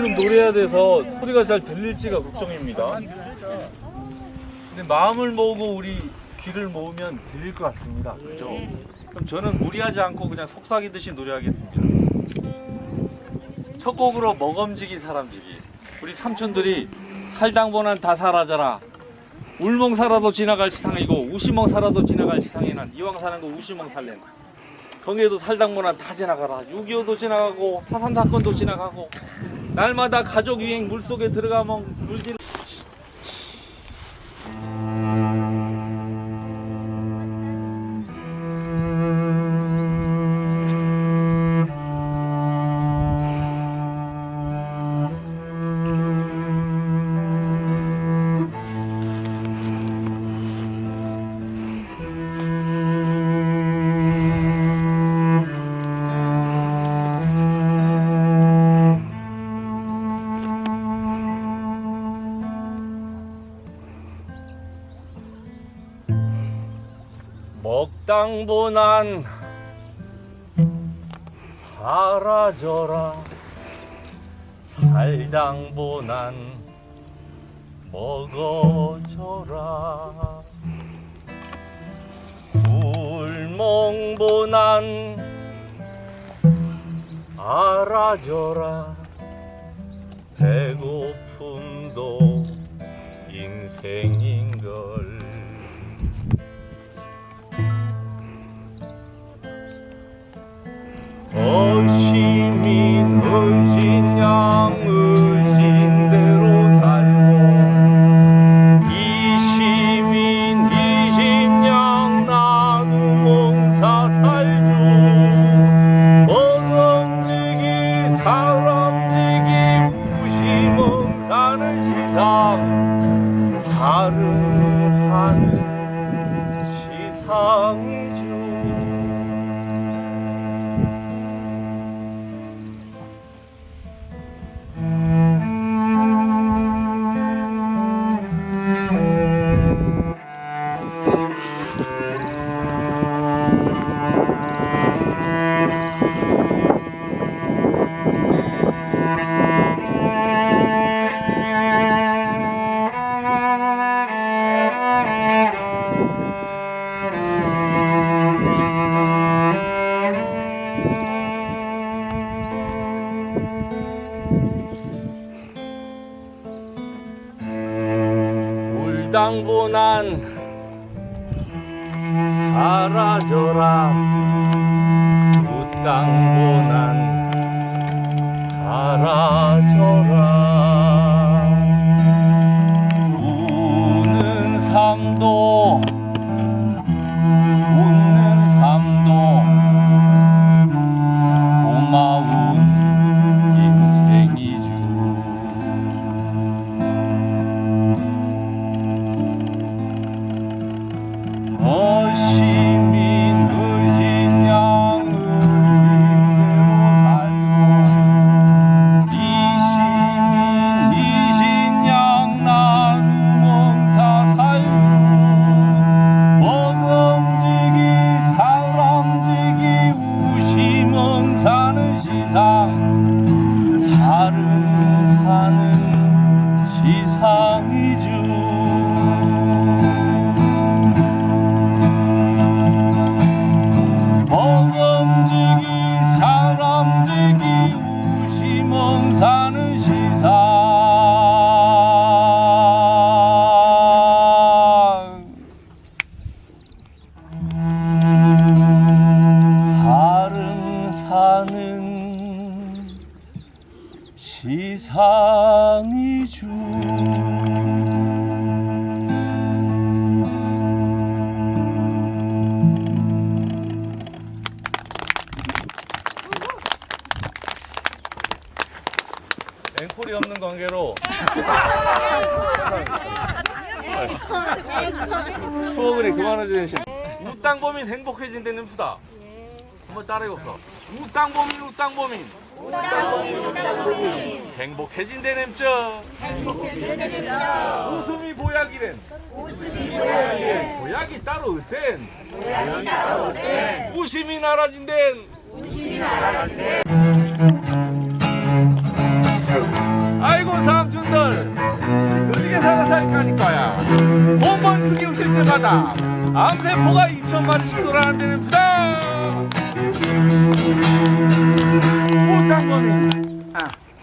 지금 노래해야 돼서 소리가 잘 들릴지가 걱정입니다. 근데 마음을 모으고 우리 귀를 모으면 들릴 것 같습니다. 그죠? 그럼 저는 무리하지 않고 그냥 속삭이듯이 노래하겠습니다. 첫 곡으로 먹엄지기 사람지기. 우리 삼촌들이 살당보난 다 사라져라. 울멍 살아도 지나갈 시상이고 우시멍 살아도 지나갈 시상이난 이왕 사는 거 우시멍 살래나. 경에도 살당보난 다 지나가라. 6.25도 지나가고 사삼 사건도 지나가고 날마다 가족 유행 물속에 들어가면 물질 먹당보난 사라져라. 살당보난 먹어져라. 굴멍보난 알아져라. 배고픔도 인생인 어시민 의신 양 의신대로 살고 이시민 이신 양 나누몽사 살죠 먹음지기 사람지기 우시멍 사는 시상. 사름 사는 시상 이죠 울당보 난 사라져라. 우땅보난 사라져라 관계로. 수업을 그만하지 신 우땅범인 행복해진다는 푸다. 한번 따라해봅시다 우땅범인. 우땅범인 행복해진다는 쩌 웃음이 보약이랜 보약이 따로 없댄 우심이 나라진댄 때마다 암세포가 2천 마리씩 돌아다닙니다. 꽃당거미. 아,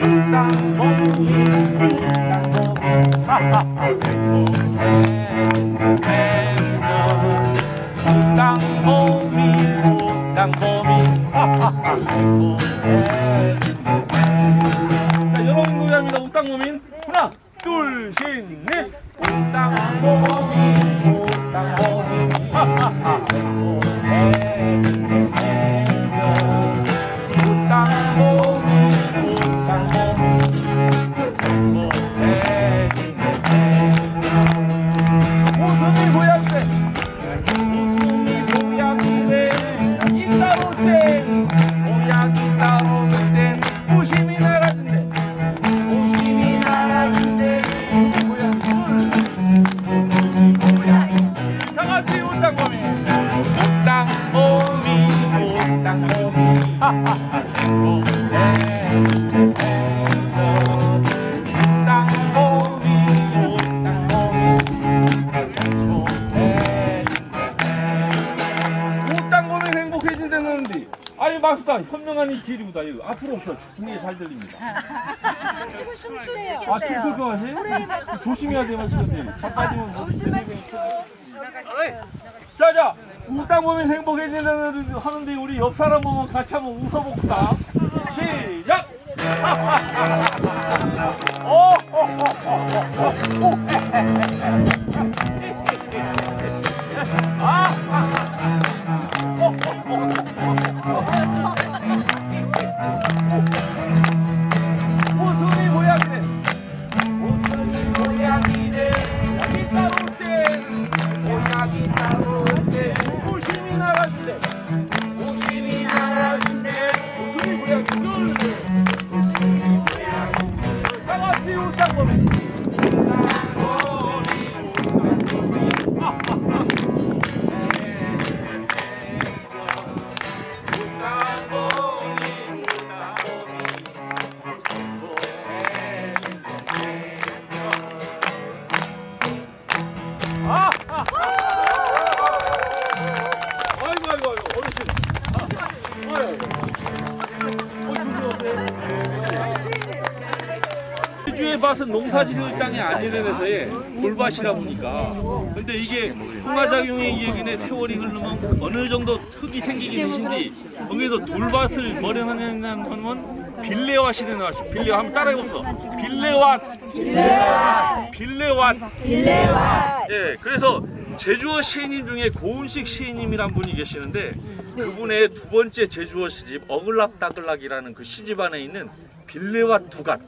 꽃당거미, 꽃당거미. 하하하. 꽃당거미, 꽃당거미. 하하하. 자, 여러분 노래합니다. 웃당거민. 하나, 둘, 셋, 넷. 웃당거미, 웃당거미. 하하하. 앞으로 더 분위기 잘 들립니다. 아 춤출 거 하세요? 조심해야 돼 마시는데 자빠지면 뭐 자자 웃당보면 행복해진다는 하는데 우리 옆 사람 보면 같이 한번 웃어볼까? 시작! 오, 오, 오, 오, 오, 오. 아, 농사 지을 땅이 아니라서에 돌밭이라 보니까. 근데 이게 풍화작용의 이야기네 세월이 흐르면 어느 정도 흙이 생기긴 하신데 거기서 돌밭을 마련하는 빌레와 시대 나왔어 빌레와 한번 따라해봅시다. 빌레와 빌레와 빌레와. 예 그래서 제주어 시인님 중에 고은식 시인님이란 분이 계시는데 그분의 두 번째 제주어 시집 어글락다글락이라는 그 시집 안에 있는 빌레와 두갓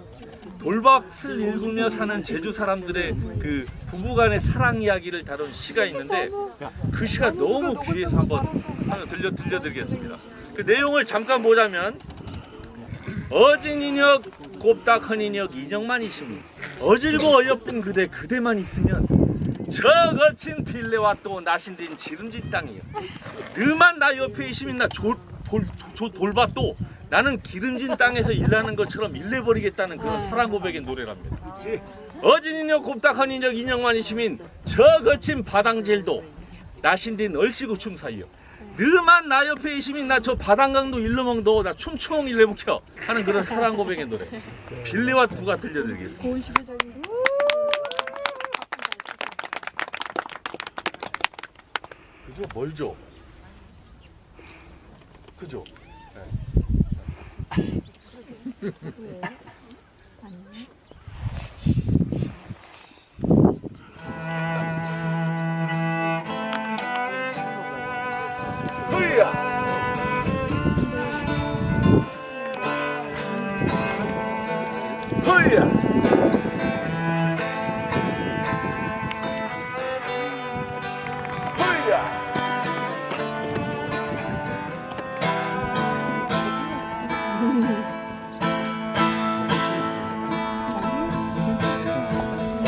돌밭을 읽으며 사는 제주 사람들의 그 부부간의 사랑 이야기를 다룬 시가 있는데 그 시가 너무 귀해서 한번 한번 들려 들려드리겠습니다. 그 내용을 잠깐 보자면 어진 인역 곱딱 헌 인역 인역만 있으니 어질고 어여쁜 그대 그대만 있으면 저 거친 빌레와 또 나신된 지름진 땅이요. 너만 나 옆에 있으면 나 졸, 돌, 조, 돌밭도 나는 기름진 땅에서 일하는 것처럼 일내버리겠다는 그런 사랑 고백의 노래랍니다. 어진 인역 곱딱 헌 인역 인역만 있으면 저 거친 바당질도 나신된 얼씨구 춤 사이요. 너만 나 옆에 있으면 나저 바당강도 일러먹도 나 춤추멍 일내묵혀 하는 그런 사랑 고백의 노래 빌레와 두가 들려드리겠습니다. 그죠? 멀죠? 그죠? 흐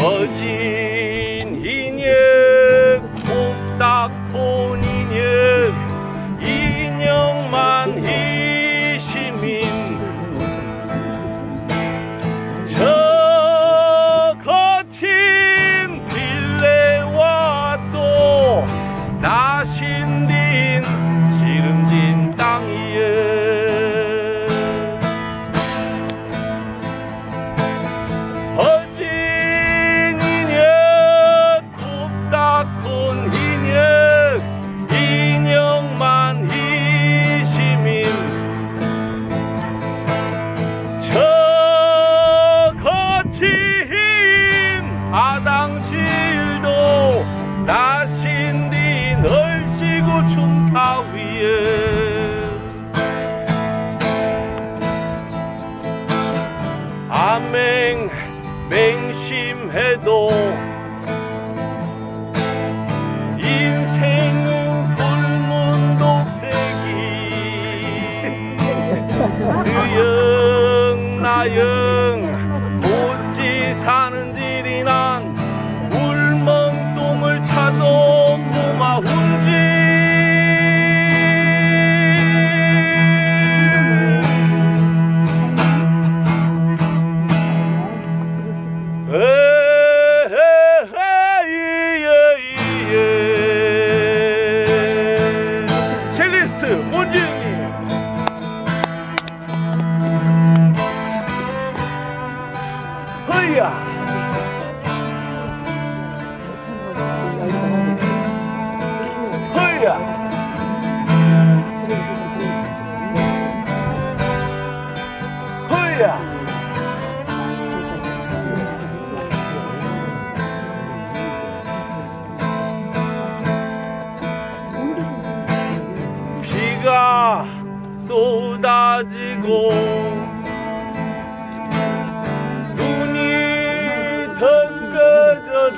어진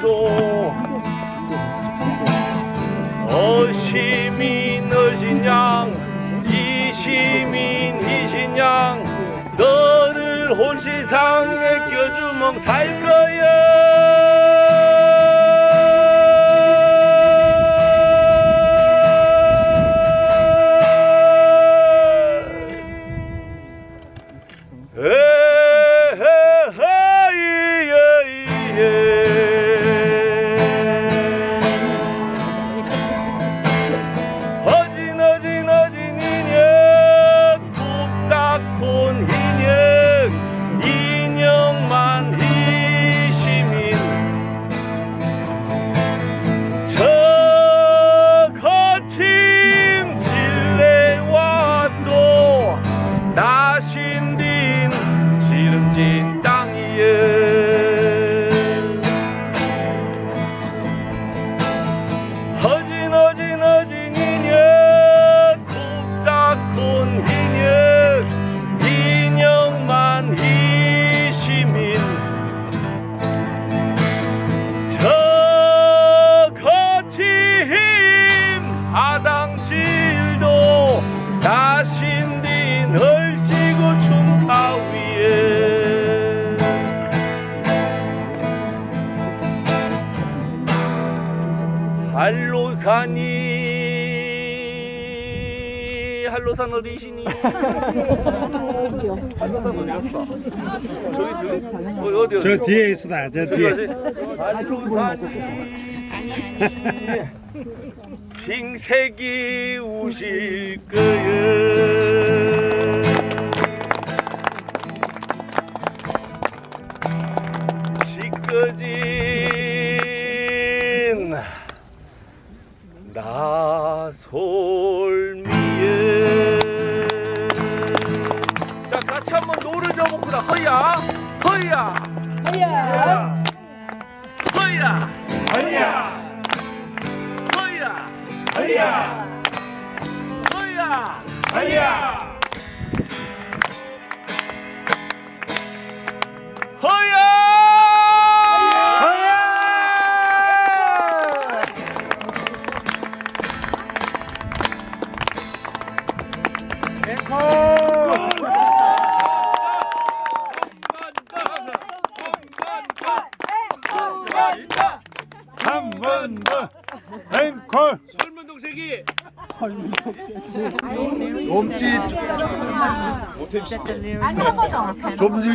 덩그져도 어시민 어신양 이시민 이신양 너를 혼시상에 껴주멍 살 거야 한로산이 한로산 어디시니? 한로산 어디 갔어? 저기 저기 어, 어디 어디? 저 뒤에 있어다 저 저기 뒤에 가지. 한로산이 빙색이 우실 거야. 져봅시다 허야 허야 허야 허야 허야 허야 허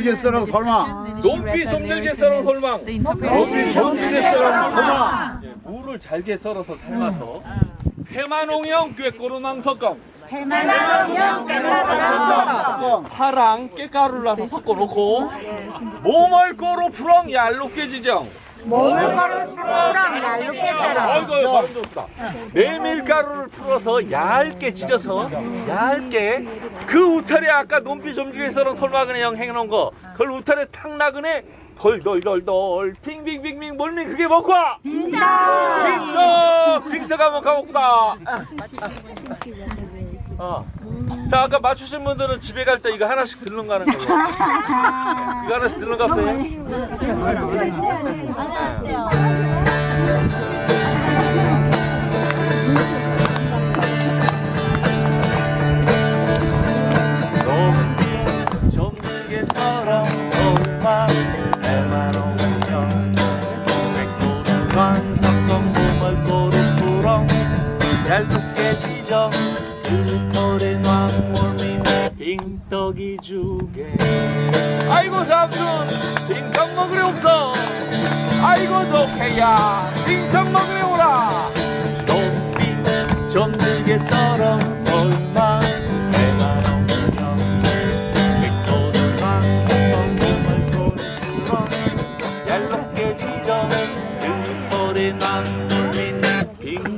좀 질게 썰어 설마. 높이 som들게 썰어 설망 좀 질게 썰어 설마. 무를 잘게 썰어서 삶아서 해만홍형 꾀꼬르망 석강 파랑 깨가루를 넣어서 섞어놓고 모멀꼬로 풀엉 얄로 깨지정 아이고 발음 좋다. 메밀가루를 풀어서 얇게 찢어서 얇게 그 우탈에 아까 논비 점주에 썰은 솔마그네 형 해놓은 거. 그걸 우탈에 탁 나그네 덜덜덜덜 빙빙빙빙 멀미 그게 먹고 와! 빙터 빙터가 먹고 먹고다. 어 자 아까 맞추신 분들은 집에 갈 때 이거 하나씩 들른 가는 걸로. 이거 하나씩 들른 갑세요. 높이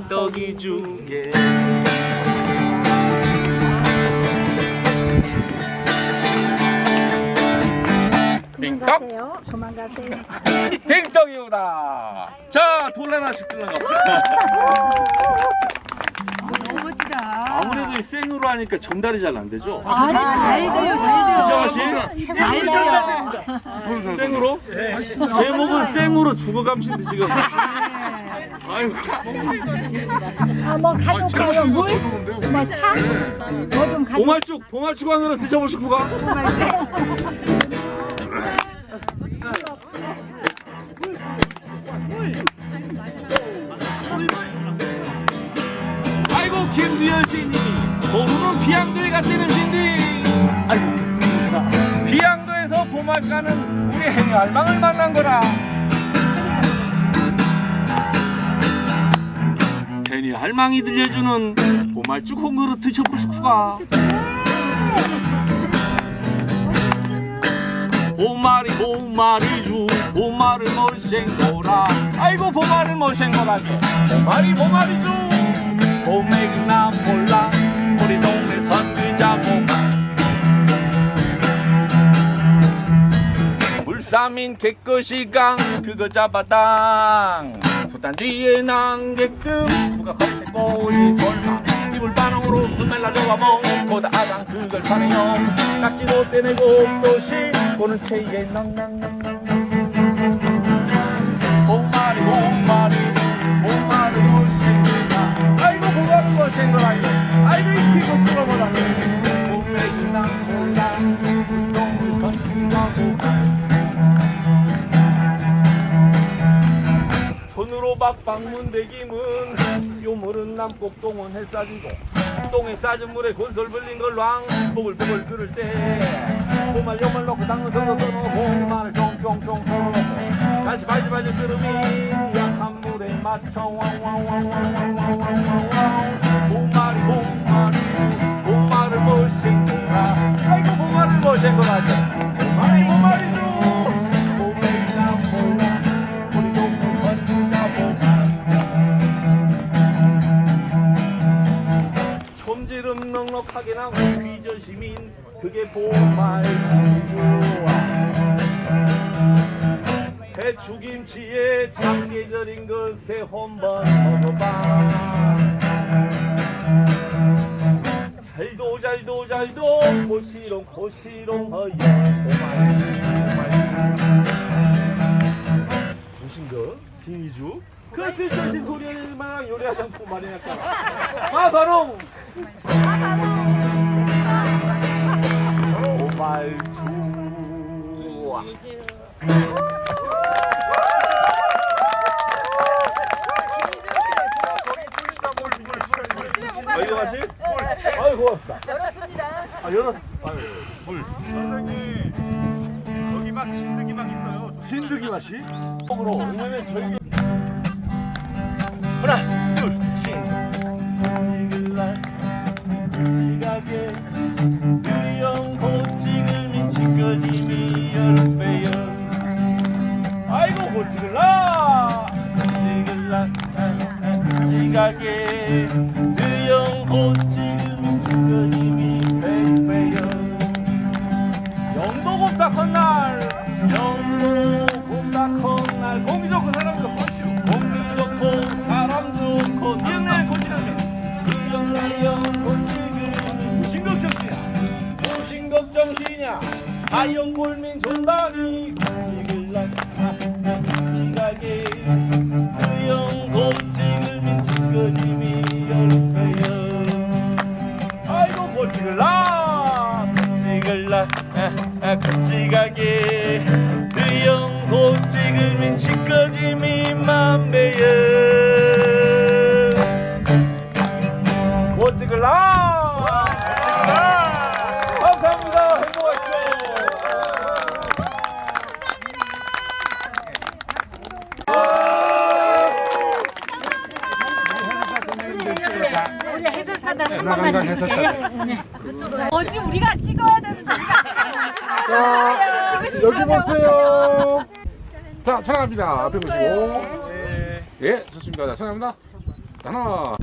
떡이 주게 빙떡? 도망가세요. 빙떡이오다 자 돌 하나씩 끓는 거 너무 멋지다. 아무래도 이 생으로 하니까 전달이 잘 안 되죠? 아니 잘 돼요, 잘 돼요. 이정아 씨잘 돼요. 생으로? 제목은 생으로 죽어감신데 지금 아이고 아, 뭐 가져가요. 물? 뭐 차? 뭐좀 가져. 보말죽 보말죽 하나 드셔보실 구가 아이고 김수현 씨님이 보루는 비양도에 갔다는 신디 아이고 비양도에서 보말가는 우리 행여 알망을 만난 거라 괜히 할망이 들려주는 보말죽 드셔보실 수가. 보말이 보말이주 보말을 몰생거라. 아이고 보말을 몰생거라게 보말이 보말이주. 보맥이나 몰라. 우리 동네 선비자 보말 물삼인 개꺼시 강 그거 잡아당. 소 단지에 난개끔 누가 겉에 꼬리 설마 이불 반응으로 눈을 날려와 먹고다 아당 그걸 파네요. 낙지도 떼내고 없도시 보는 체에 낭낭낭낭 봉마리 봉마리 봉마리 올생이다 아이고 봉마리 올생거라니 아이고 이 피고 뚫어 손으로 박 방문 대김은 요물은 남곡동원 햇싸지고 똥에 싸진 물에 곤솔 불린 걸로 왕. 보글보글 끓을 때 보말 요말 넣고 당근 썰어 넣고 보말을 쫑쫑쫑 썰어 넣고. 다시 발질발질 끓음이 약한 물에 맞춰 왕왕왕왕왕왕왕왕 보말이 보말이 싫어요 무신가? 빙이주? 그것을 조심 소리를 막 요리하던 말이니까 아 바로 아영골 한 번만 찍을게요. 어지 우리가 찍어야 되는데 우리가 여기 보세요. 자, 촬영합니다. 앞에 보시고. 예, 좋습니다. 자, 촬영합니다. 하나.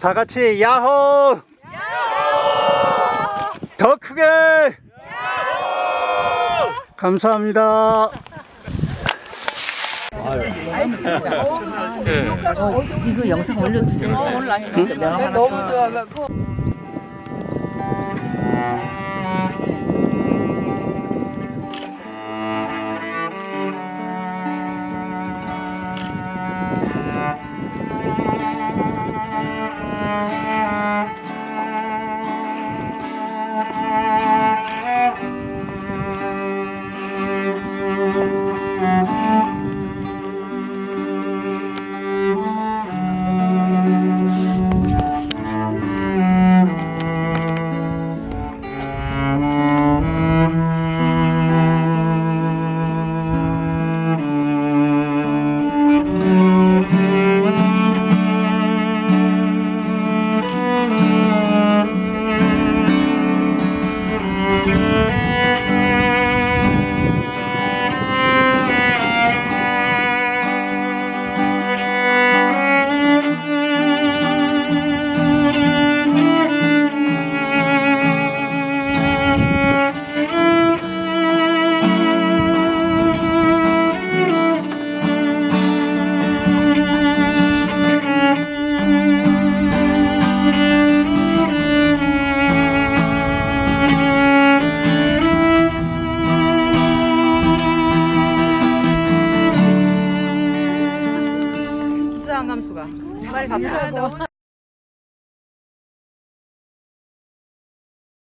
다 같이 야호! 더 크게! 감사합니다. 이거 영상 올려도 돼요? 너무 좋아갖고.